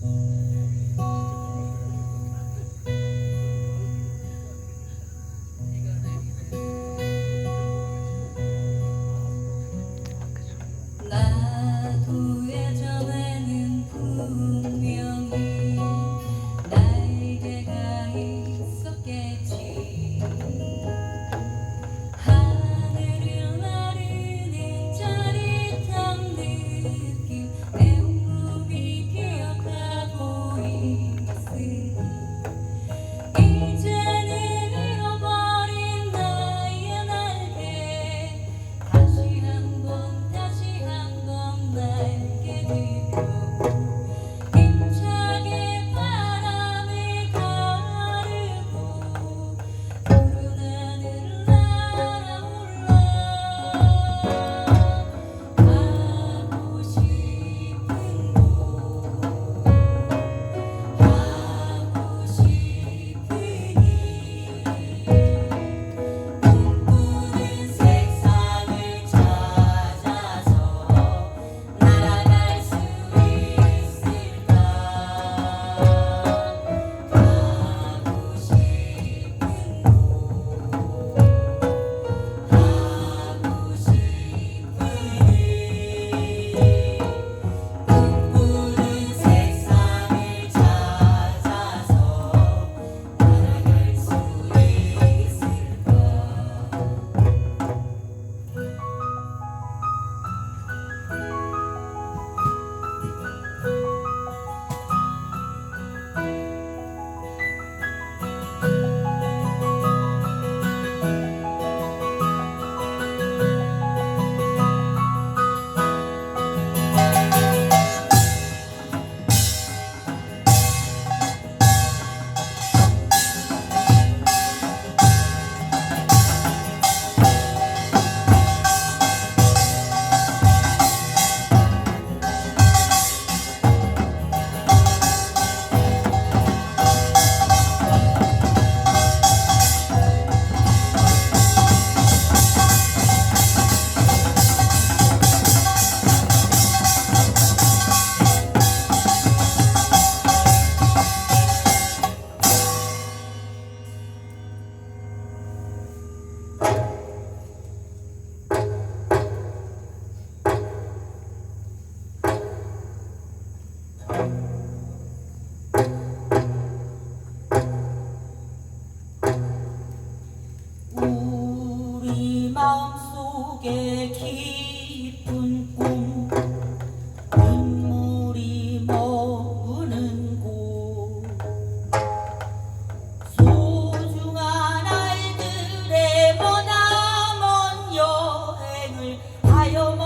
Mm-hmm. 깊은 꿈 눈물이 머무는 곳. 소중한 아이들의 머나먼 여행을 하여